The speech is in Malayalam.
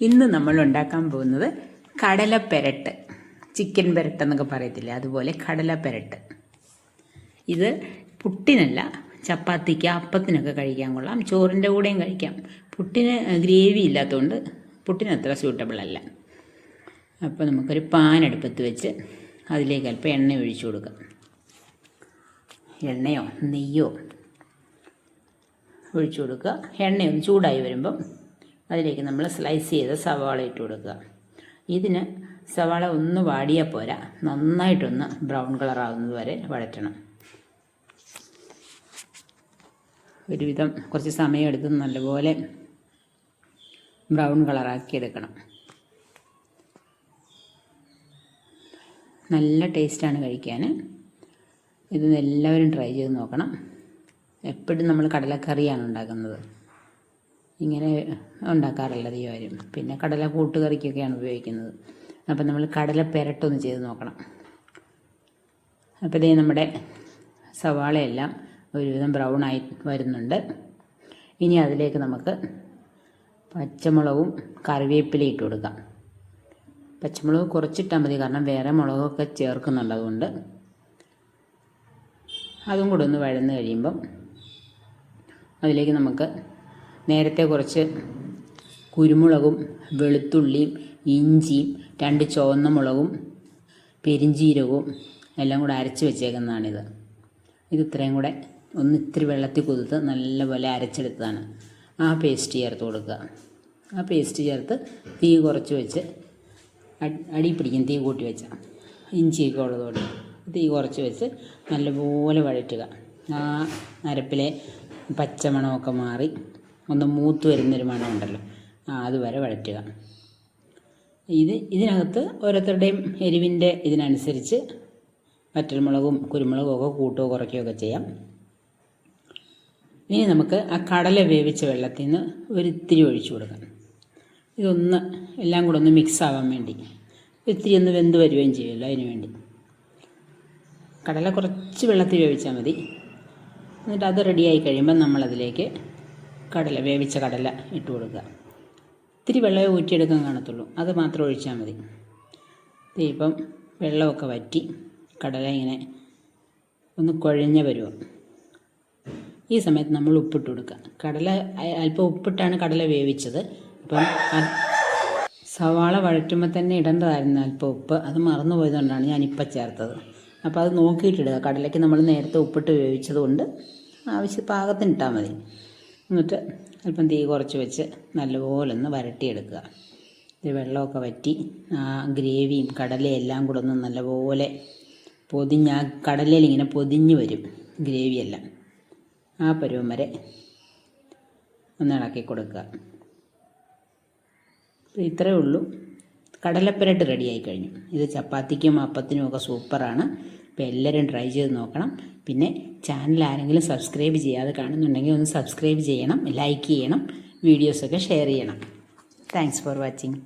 ഇന്ന് നമ്മൾ ഉണ്ടാക്കാൻ പോകുന്നത് കടലപ്പെരട്ട് ചിക്കൻ പെരട്ട് എന്നൊക്കെ പറയത്തില്ലേ? അതുപോലെ കടലപ്പെരട്ട്. ഇത് പുട്ടിനല്ല ചപ്പാത്തിക്ക് അപ്പത്തിനൊക്കെ കഴിക്കാൻ കൊള്ളാം ചോറിന്റെ കൂടെയും കഴിക്കാം. പുട്ടിന് ഗ്രേവി ഇല്ലാത്തതുകൊണ്ട് പുട്ടിന് അത്ര സ്യൂട്ടബിൾ അല്ല. അപ്പോൾ നമുക്കൊരു പാൻ അടുപ്പത്ത് വെച്ച് അതിലേക്ക് അല്പം എണ്ണ ഒഴിച്ചു കൊടുക്കാം. എണ്ണയോ നെയ്യോ ഒഴിച്ചു കൊടുക്കുക. എണ്ണയൊന്ന് ചൂടായി വരുമ്പം അതിലേക്ക് നമ്മൾ സ്ലൈസ് ചെയ്ത സവാള ഇട്ട് കൊടുക്കുക. ഇതിന് സവാള ഒന്ന് വാടിയാൽ പോരാ. നന്നായിട്ടൊന്ന് ബ്രൗൺ കളർ ആകുന്നത് വരെ വഴറ്റണം. ഒരുവിധം കുറച്ച് സമയമെടുത്ത് നല്ലപോലെ ബ്രൗൺ കളറാക്കി എടുക്കണം. നല്ല ടേസ്റ്റാണ് കഴിക്കാൻ ഇത് എല്ലാവരും ട്രൈ ചെയ്ത് നോക്കണം. എപ്പോഴും നമ്മൾ കടലക്കറിയാണ് ഉണ്ടാക്കുന്നത്. ഇങ്ങനെ ഉണ്ടാക്കാറില്ല അധികമാരും പിന്നെ കടല കൂട്ടുകറിക്കൊക്കെയാണ് ഉപയോഗിക്കുന്നത്. അപ്പം നമ്മൾ കടല പെരട്ടൊന്ന് ചെയ്ത് നോക്കണം. അപ്പോൾ ഇതേ നമ്മുടെ സവാളയെല്ലാം ഒരുവിധം ബ്രൗൺ ആയി വരുന്നുണ്ട്. ഇനി അതിലേക്ക് നമുക്ക് പച്ചമുളകും കറിവേപ്പിലയും ഇട്ട് കൊടുക്കാം. പച്ചമുളക് കുറച്ചിട്ടാൽ മതി കാരണം വേറെ മുളകൊക്കെ ചേർക്കുന്നുണ്ട് അതുകൊണ്ട്. അതും കൂടെ ഒന്ന് വഴന്ന് കഴിയുമ്പം അതിലേക്ക് നമുക്ക് നേരത്തെ കുറച്ച് കുരുമുളകും വെളുത്തുള്ളിയും ഇഞ്ചിയും രണ്ട് ചുവന്ന മുളകും പെരിഞ്ചീരകവും എല്ലാം കൂടെ അരച്ച് വെച്ചേക്കുന്നതാണിത്. ഇത് ഇത്രയും കൂടെ ഒന്ന് ഇത്തിരി വെള്ളത്തിൽ കുതിർത്ത് നല്ലപോലെ അരച്ചെടുത്തതാണ്. ആ പേസ്റ്റ് ചേർത്ത് കൊടുക്കുക. ആ പേസ്റ്റ് ചേർത്ത് തീ കുറച്ച് വെച്ച് അടി പിടിക്കും തീ കൂട്ടി വെച്ചാൽ ഇഞ്ചിയൊക്കെ ഉള്ളതോടെ തീ കുറച്ച് വെച്ച് നല്ലപോലെ വഴറ്റുക. ആ അരപ്പിലെ പച്ചമണമൊക്കെ മാറി ഒന്ന് മൂത്ത് വരുന്നൊരു മണമുണ്ടല്ലോ. ആ അതുവരെ വഴറ്റുക. ഇത് ഇതിനകത്ത് ഓരോരുത്തരുടെയും എരിവിന്റെ ഇതിനനുസരിച്ച് വറ്റൽമുളകും കുരുമുളകും ഒക്കെ കൂട്ടുകയോ കുറയ്ക്കുകയോ ഒക്കെ ചെയ്യാം. ഇനി നമുക്ക് ആ കടല വേവിച്ച വെള്ളത്തിൽ നിന്ന് ഒരിത്തിരി ഒഴിച്ചു കൊടുക്കാം. ഇതൊന്ന് എല്ലാം കൂടെ ഒന്ന് മിക്സ് ആവാൻ വേണ്ടി. ഇത്തിരി ഒന്ന് വെന്ത് വരികയും ചെയ്യുമല്ലോ അതിന് വേണ്ടി. കടല കുറച്ച് വെള്ളത്തിൽ വേവിച്ചാൽ മതി. എന്നിട്ട് അത് റെഡിയായി കഴിയുമ്പോൾ നമ്മളതിലേക്ക് കടല വേവിച്ച കടല ഇട്ട് കൊടുക്കുക. ഇത്തിരി വെള്ളമേ ഊറ്റിയെടുക്കാൻ കാണത്തുള്ളൂ. അത് മാത്രം ഒഴിച്ചാൽ മതി. ഇപ്പം വെള്ളമൊക്കെ വറ്റി കടല ഇങ്ങനെ ഒന്ന് കുഴഞ്ഞ വരുമോ ഈ സമയത്ത് നമ്മൾ ഉപ്പിട്ട് കൊടുക്കുക. കടല അല്പം ഉപ്പിട്ടാണ് കടല വേവിച്ചത്. അപ്പം സവാള വഴറ്റുമ്പോൾ തന്നെ ഇടേണ്ടതായിരുന്നു അല്പം ഉപ്പ്. അത് മറന്നു പോയതുകൊണ്ടാണ് ഞാനിപ്പം ചേർത്തത്. അപ്പോൾ അത് നോക്കിയിട്ടിടുക കടലയ്ക്ക് നമ്മൾ നേരത്തെ ഉപ്പിട്ട് വേവിച്ചത് കൊണ്ട് ആവശ്യ പാകത്തിന് ഇട്ടാൽ മതി. എന്നിട്ട് അല്പം തീ കുറച്ച് വെച്ച് നല്ലപോലെ ഒന്ന് വരട്ടിയെടുക്കുക. ഇത് വെള്ളമൊക്കെ വറ്റി ആ ഗ്രേവിയും കടലയും എല്ലാം കൂടെ ഒന്ന് നല്ലപോലെ പൊതിഞ്ഞ് ആ കടലയിൽ ഇങ്ങനെ പൊതിഞ്ഞ് വരും ഗ്രേവിയെല്ലാം. ആ പരുവം വരെ ഒന്ന് ഇളക്കി കൊടുക്കുക. ഇത്രയേ ഉള്ളൂ. കടലപ്പരട്ട് റെഡിയായി കഴിഞ്ഞു. ഇത് ചപ്പാത്തിക്കും അപ്പത്തിനും ഒക്കെ സൂപ്പറാണ്. അപ്പോൾ എല്ലാവരും ട്രൈ ചെയ്ത് നോക്കണം. പിന്നെ ചാനൽ ആരെങ്കിലും സബ്സ്ക്രൈബ് ചെയ്യാതെ കാണുന്നുണ്ടെങ്കിൽ ഒന്ന് സബ്സ്ക്രൈബ് ചെയ്യണം ലൈക്ക് ചെയ്യണം വീഡിയോസൊക്കെ ഷെയർ ചെയ്യണം. Thanks for watching